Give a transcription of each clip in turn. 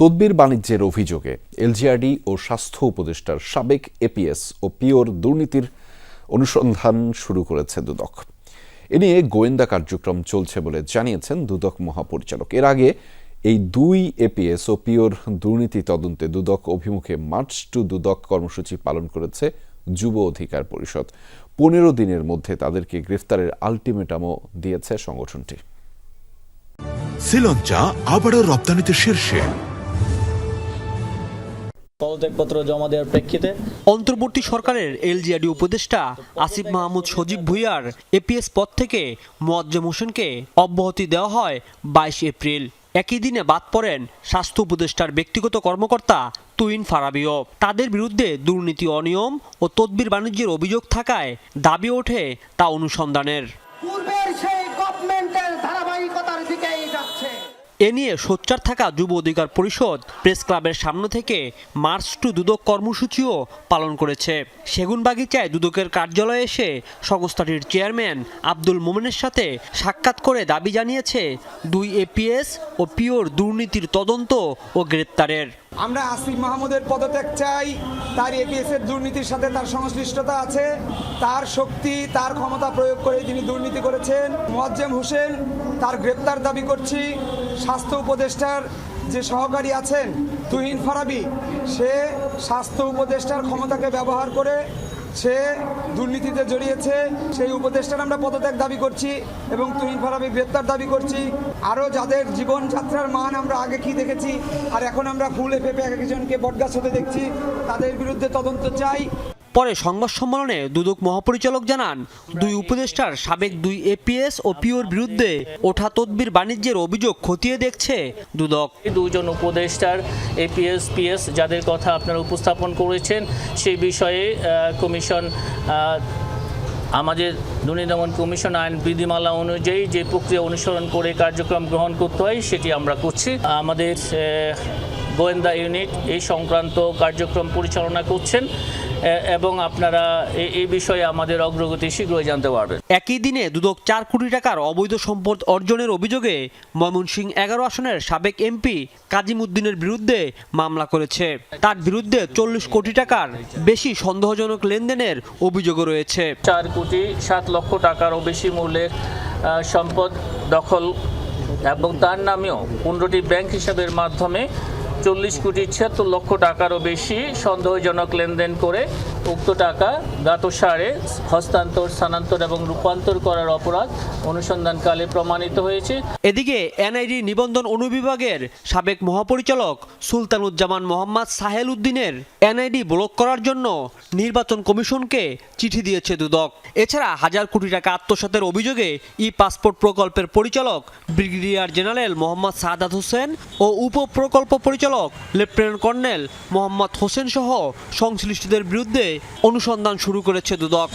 তদবির বাণিজ্যের অভিযোগে এলজিআরডি ও স্বাস্থ্য উপদেষ্টার সাবেক এপিএস ও পিওর দুর্নীতির অনুসন্ধান শুরু করেছে দুদক। এ নিয়ে গোয়েন্দা কার্যক্রম চলছে বলে জানিয়েছেন দুদক মহাপরিচালক। এর আগে এই দুই এপিএস ও পিওর দুর্নীতি তদন্তে দুদক অভিমুখে মার্চ টু দুদক কর্মসূচি পালন করেছে যুব অধিকার পরিষদ। পনেরো দিনের মধ্যে তাদেরকে গ্রেফতারের আলটিমেটামও দিয়েছে সংগঠনটি। শ্রীলঞ্চা আবারও রপ্তানিতে শীর্ষে। পদত্যাগপত্র জমা দেওয়ার প্রেক্ষিতে অন্তর্বর্তী সরকারের এলজিআরডি উপদেষ্টা আসিফ মাহমুদ সজীব ভুইয়ার এপিএস পদ থেকে মোয়াজ্জেম হোসেনকে অব্যাহতি দেওয়া হয় বাইশ এপ্রিল। একই দিনে বাদ পড়েন স্বাস্থ্য উপদেষ্টার ব্যক্তিগত কর্মকর্তা তুইন ফারাবিও। তাদের বিরুদ্ধে দুর্নীতি অনিয়ম ও তদবির বাণিজ্যের অভিযোগ থাকায় দাবি ওঠে তা অনুসন্ধানের। এ নিয়ে সোচ্চার থাকা যুব অধিকার পরিষদ প্রেস ক্লাবের সামনে থেকে মার্চ টু দুদক কর্মসূচিও পালন করেছে। সেগুনবাগিচায় দুদকের কার্যালয়ে এসে সংস্থাটির চেয়ারম্যান আব্দুল মোমেনের সাথে সাক্ষাৎ করে দাবি জানিয়েছে, দুই এপিএস ও পিওর দুর্নীতির তদন্ত ও গ্রেপ্তারের। আমরা আসিফ মাহমুদের পদত্যাগ চাই। তার এপিএস এর দুর্নীতির সাথে তার সংশ্লিষ্টতা আছে। তার শক্তি, তার ক্ষমতা প্রয়োগ করে তিনি দুর্নীতি করেছেন। মোয়াজ্জেম হোসেন, তার গ্রেপ্তার দাবি করছি। স্বাস্থ্য উপদেষ্টার যে সহকারী আছেন, তুহিন ফারাবি, সে স্বাস্থ্য উপদেষ্টার ক্ষমতাকে ব্যবহার করে সে দুর্নীতিতে জড়িয়েছে, সেই উপদেষ্টার আমরা পদত্যাগ দাবি করছি এবং তুহিন ফারাবি গ্রেপ্তার দাবি করছি। আরও যাদের জীবনযাত্রার মান আমরা আগে কি দেখেছি, আর এখন আমরা ফুলে ফেপে এক একজনকে বটগাছ হতে দেখছি, তাদের বিরুদ্ধে তদন্ত চাই। পরে সংবাদ সম্মেলনে দুদক মহাপরিচালক জানান, দুই উপদেষ্টার সাবেক দুই এপিএস ও পিওর বিরুদ্ধে ওঠা তদবির বাণিজ্যের অভিযোগ খতিয়ে দেখছে দুদক। দুজন উপদেষ্টার এপিএস পিএস যাদের কথা আপনারা উপস্থাপন করেছেন, সেই বিষয়ে কমিশন আমাদের দুর্নীতি দমন কমিশন আইন বিধিমালা অনুযায়ী যে প্রক্রিয়া অনুসরণ করে কার্যক্রম গ্রহণ করতে হয়, সেটি আমরা করছি। আমাদের গোয়েন্দা ইউনিট এই সংক্রান্ত কার্যক্রম পরিচালনা করছেন। এবং আপনারা এই বিষয়ে আমাদের অগ্রগতি শীঘ্রই জানতে পারবেন। একই দিনে দুদক চার কোটি টাকার অবৈধ সম্পদ অর্জনের অভিযোগে ময়মনসিংহ এগারো আসনের সাবেক এমপি কাজিম উদ্দিনের বিরুদ্ধে মামলা করেছে। তার বিরুদ্ধে চল্লিশ কোটি টাকার বেশি সন্দেহজনক লেনদেনের অভিযোগও রয়েছে। চার কোটি সাত লক্ষ টাকারও বেশি মূল্যের সম্পদ দখল এবং তার নামেও পনেরোটি ব্যাংক হিসাবের মাধ্যমে চল্লিশ কোটি ছিয়াত্তর লক্ষ টাকারও বেশি সন্দেহজনক লেনদেন করে উক্ত টাকা গাতসারে হস্তান্তর, স্থানান্তর এবং রূপান্তর করার অপরাধ অনুসন্ধানকালে প্রমাণিত হয়েছে। এদিকে এনআইডি নিবন্ধন অনুবিভাগের সাবেক মহাপরিচালক সুলতানুজ্জামান মোহাম্মদ সাহেল উদ্দিনের এনআইডি ব্লক করার জন্য নির্বাচন কমিশনকে চিঠি দিয়েছে দুদক। এছাড়া হাজার কোটি টাকা আত্মসাতের অভিযোগে ই পাসপোর্ট প্রকল্পের পরিচালক ব্রিগেডিয়ার জেনারেল মোহাম্মদ সাদাত হোসেন ও উপ প্রকল্প পরিচালক লেফটেন্যান্ট কর্নেল মোহাম্মদ হোসেন সহ সংশ্লিষ্টদের বিরুদ্ধে অনুসন্ধান শুরু করেছে দুদক।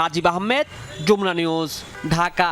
রাজীব আহমেদ যমুনা নিউজ ঢাকা।